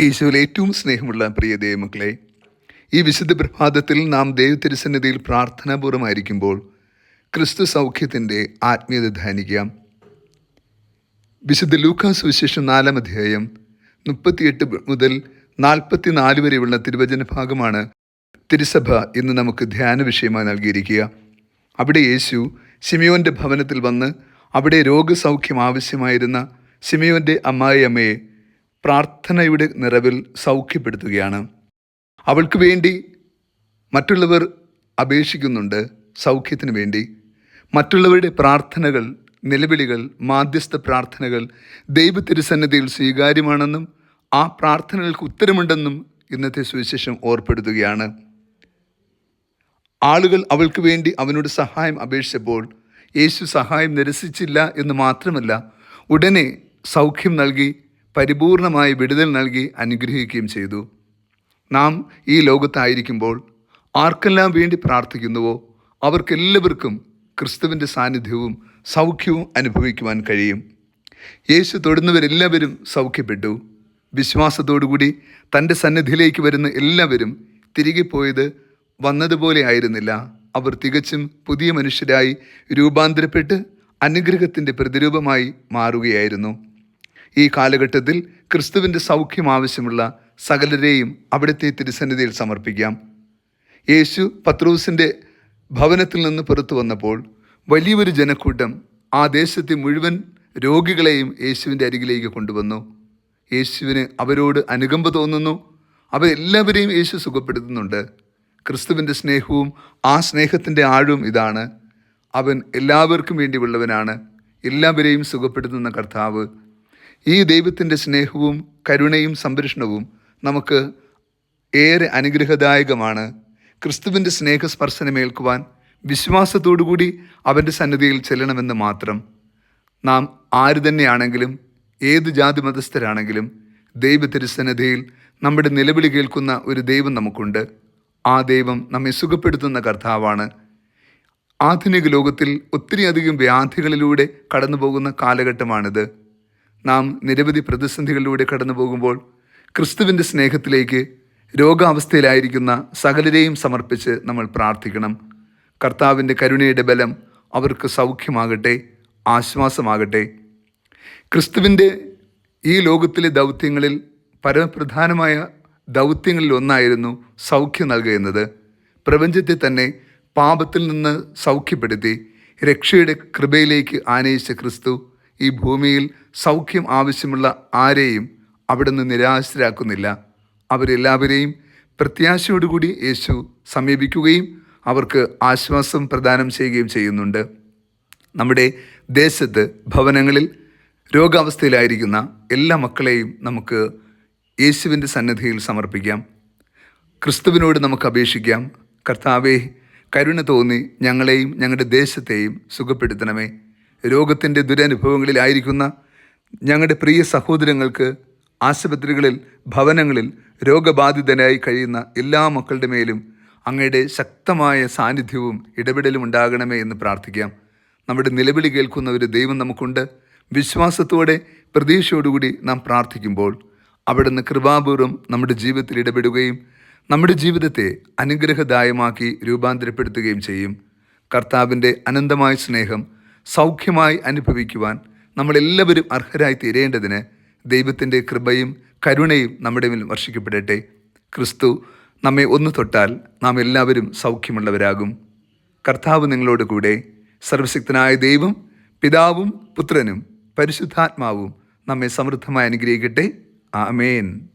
ഈശോയിൽ ഏറ്റവും സ്നേഹമുള്ള പ്രിയ ദൈവമക്കളെ ഈ വിശുദ്ധ പ്രഭാതത്തിൽ നാം ദൈവത്തിരുസന്നിധിയിൽ പ്രാർത്ഥനാപൂർവമായിരിക്കുമ്പോൾ ക്രിസ്തു സൗഖ്യത്തിന്റെ ആത്മീയത ധ്യാനിക്കാം. വിശുദ്ധ ലൂക്കാസ് വിശേഷം നാലാം അധ്യായം മുപ്പത്തിയെട്ട് മുതൽ നാൽപ്പത്തിനാല് വരെയുള്ള തിരുവചന ഭാഗമാണ് തിരുസഭ ഇന്ന് നമുക്ക് ധ്യാന വിഷയമായി നൽകിയിരിക്കുക. അവിടെ യേശു സിമിയോന്റെ ഭവനത്തിൽ വന്ന് അവിടെ രോഗസൗഖ്യം ആവശ്യമായിരുന്ന സിമിയോന്റെ അമ്മായിയമ്മയെ പ്രാർത്ഥനയുടെ നിറവിൽ സൗഖ്യപ്പെടുത്തുകയാണ്. അവൾക്ക് വേണ്ടി മറ്റുള്ളവർ അപേക്ഷിക്കുന്നുണ്ട് സൗഖ്യത്തിന് വേണ്ടി. മറ്റുള്ളവരുടെ പ്രാർത്ഥനകൾ നിലവിളികൾ മാധ്യസ്ഥ പ്രാർത്ഥനകൾ ദൈവ തിരുസന്നിധിയിൽ സ്വീകാര്യമാണെന്നും ആ പ്രാർത്ഥനകൾക്ക് ഉത്തരമുണ്ടെന്നും ഇന്നത്തെ സുവിശേഷം ഓർപ്പെടുത്തുകയാണ്. ആളുകൾ അവൾക്ക് വേണ്ടി അവനോട് സഹായം അപേക്ഷിച്ചപ്പോൾ യേശു സഹായം നിരസിച്ചില്ല എന്ന് മാത്രമല്ല ഉടനെ സൗഖ്യം നൽകി പരിപൂർണമായി വിടുതൽ നൽകി അനുഗ്രഹിക്കുകയും ചെയ്തു. നാം ഈ ലോകത്തായിരിക്കുമ്പോൾ ആർക്കെല്ലാം വേണ്ടി പ്രാർത്ഥിക്കുന്നുവോ അവർക്കെല്ലാവർക്കും ക്രിസ്തുവിന്റെ സാന്നിധ്യവും സൗഖ്യവും അനുഭവിക്കുവാൻ കഴിയും. യേശു തൊടുന്നവരെല്ലാവരും സൗഖ്യപ്പെട്ടു. വിശ്വാസത്തോടുകൂടി തന്റെ സന്നിധിയിലേക്ക് വരുന്ന എല്ലാവരും തിരികെ പോയത് വന്നതുപോലെ ആയിരുന്നില്ല. അവർ തികച്ചും പുതിയ മനുഷ്യരായി രൂപാന്തരപ്പെട്ട് അനുഗ്രഹത്തിന്റെ പ്രതിരൂപമായി മാറുകയായിരുന്നു. ഈ കാലഘട്ടത്തിൽ ക്രിസ്തുവിന്റെ സൗഖ്യം ആവശ്യമുള്ള സകലരെയും അവിടുത്തെ തിരുസന്നിധിയിൽ സമർപ്പിക്കാം. യേശു പത്രൂസിന്റെ ഭവനത്തിൽ നിന്ന് പുറത്തു വന്നപ്പോൾ വലിയൊരു ജനക്കൂട്ടം ആ ദേശത്തെ മുഴുവൻ രോഗികളെയും യേശുവിന്റെ അരികിലേക്ക് കൊണ്ടുവന്നു. യേശുവിന് അവരോട് അനുകമ്പ തോന്നുന്നു. അവരെല്ലാവരെയും യേശു സുഖപ്പെടുത്തുന്നുണ്ട്. ക്രിസ്തുവിന്റെ സ്നേഹവും ആ സ്നേഹത്തിന്റെ ആഴവും ഇതാണ്. അവൻ എല്ലാവർക്കും വേണ്ടിയുള്ളവനാണ്. എല്ലാവരെയും സുഖപ്പെടുത്തുന്ന കർത്താവ് ഈ ദൈവത്തിന്റെ സ്നേഹവും കരുണയും സംരക്ഷണവും നമുക്ക് ഏറെ അനുഗ്രഹദായകമാണ്. ക്രിസ്തുവിന്റെ സ്നേഹസ്പർശനമേൽക്കുവാൻ വിശ്വാസത്തോടുകൂടി അവന്റെ സന്നിധിയിൽ ചെല്ലണമെന്ന് മാത്രം. നാം ആര് തന്നെയാണെങ്കിലും ഏത് ജാതി മതസ്ഥരാണെങ്കിലും ദൈവ സന്നിധിയിൽ നമ്മുടെ നിലവിളി കേൾക്കുന്ന ഒരു ദൈവം നമുക്കുണ്ട്. ആ ദൈവം നമ്മെ സുഖപ്പെടുത്തുന്ന കർത്താവാണ്. ആധുനിക ലോകത്തിൽ ഒത്തിരിയധികം വ്യാധികളിലൂടെ കടന്നു പോകുന്ന കാലഘട്ടമാണിത്. നാം നിരവധി പ്രതിസന്ധികളിലൂടെ കടന്നു പോകുമ്പോൾ ക്രിസ്തുവിന്റെ സ്നേഹത്തിലേക്ക് രോഗാവസ്ഥയിലായിരിക്കുന്ന സകലരെയും സമർപ്പിച്ച് നമ്മൾ പ്രാർത്ഥിക്കണം. കർത്താവിന്റെ കരുണയുടെ ബലം അവർക്ക് സൗഖ്യമാകട്ടെ ആശ്വാസമാകട്ടെ. ക്രിസ്തുവിന്റെ ഈ ലോകത്തിലെ ദൗത്യങ്ങളിൽ പരമപ്രധാനമായ ദൗത്യങ്ങളിൽ ഒന്നായിരുന്നു സൗഖ്യം നൽകുക എന്നത്. പ്രപഞ്ചത്തെ തന്നെ പാപത്തിൽ നിന്ന് സൗഖ്യപ്പെടുത്തി രക്ഷയുടെ കൃപയിലേക്ക് ആനയിച്ച ക്രിസ്തു ഈ ഭൂമിയിൽ സൗഖ്യം ആവശ്യമുള്ള ആരെയും അവിടുന്ന് നിരാശരാക്കുന്നില്ല. അവരെല്ലാവരെയും പ്രത്യാശയോടുകൂടി യേശു സമീപിക്കുകയും അവർക്ക് ആശ്വാസം പ്രദാനം ചെയ്യുകയും ചെയ്യുന്നുണ്ട്. നമ്മുടെ ദേശത്ത് ഭവനങ്ങളിൽ രോഗാവസ്ഥയിലായിരിക്കുന്ന എല്ലാ മക്കളെയും നമുക്ക് യേശുവിന്റെ സന്നിധിയിൽ സമർപ്പിക്കാം. ക്രിസ്തുവിനോട് നമുക്ക് അപേക്ഷിക്കാം. കർത്താവെ കരുണ തോന്നി ഞങ്ങളെയും ഞങ്ങളുടെ ദേശത്തെയും സുഖപ്പെടുത്തണമേ. രോഗത്തിന്റെ ദുരനുഭവങ്ങളിലായിരിക്കുന്ന ഞങ്ങളുടെ പ്രിയ സഹോദരങ്ങൾക്ക് ആശുപത്രികളിൽ ഭവനങ്ങളിൽ രോഗബാധിതനായി കഴിയുന്ന എല്ലാ മക്കളുടെ മേലും അങ്ങയുടെ ശക്തമായ സാന്നിധ്യവും ഇടപെടലും ഉണ്ടാകണമേ എന്ന് പ്രാർത്ഥിക്കാം. നമ്മുടെ നിലവിളി കേൾക്കുന്ന ഒരു ദൈവം നമുക്കുണ്ട്. വിശ്വാസത്തോടെ പ്രതീക്ഷയോടുകൂടി നാം പ്രാർത്ഥിക്കുമ്പോൾ അവിടുന്ന് കൃപാപൂർവം നമ്മുടെ ജീവിതത്തിൽ ഇടപെടുകയും നമ്മുടെ ജീവിതത്തെ അനുഗ്രഹദായമാക്കി രൂപാന്തരപ്പെടുത്തുകയും ചെയ്യും. കർത്താവിന്റെ അനന്തമായ സ്നേഹം സൗഖ്യമായി അനുഭവിക്കുവാൻ നമ്മളെല്ലാവരും അർഹരായി തീരേണ്ടതിന് ദൈവത്തിന്റെ കൃപയും കരുണയും നമ്മുടെ മേൽ വർഷിക്കപ്പെടട്ടെ. ക്രിസ്തു നമ്മെ ഒന്ന് തൊട്ടാൽ നാം എല്ലാവരും സൗഖ്യമുള്ളവരാകും. കർത്താവ് നിങ്ങളോട് കൂടെ സർവശക്തനായ ദൈവം പിതാവും പുത്രനും പരിശുദ്ധാത്മാവും നമ്മെ സമൃദ്ധമായി അനുഗ്രഹിക്കട്ടെ. ആമേൻ.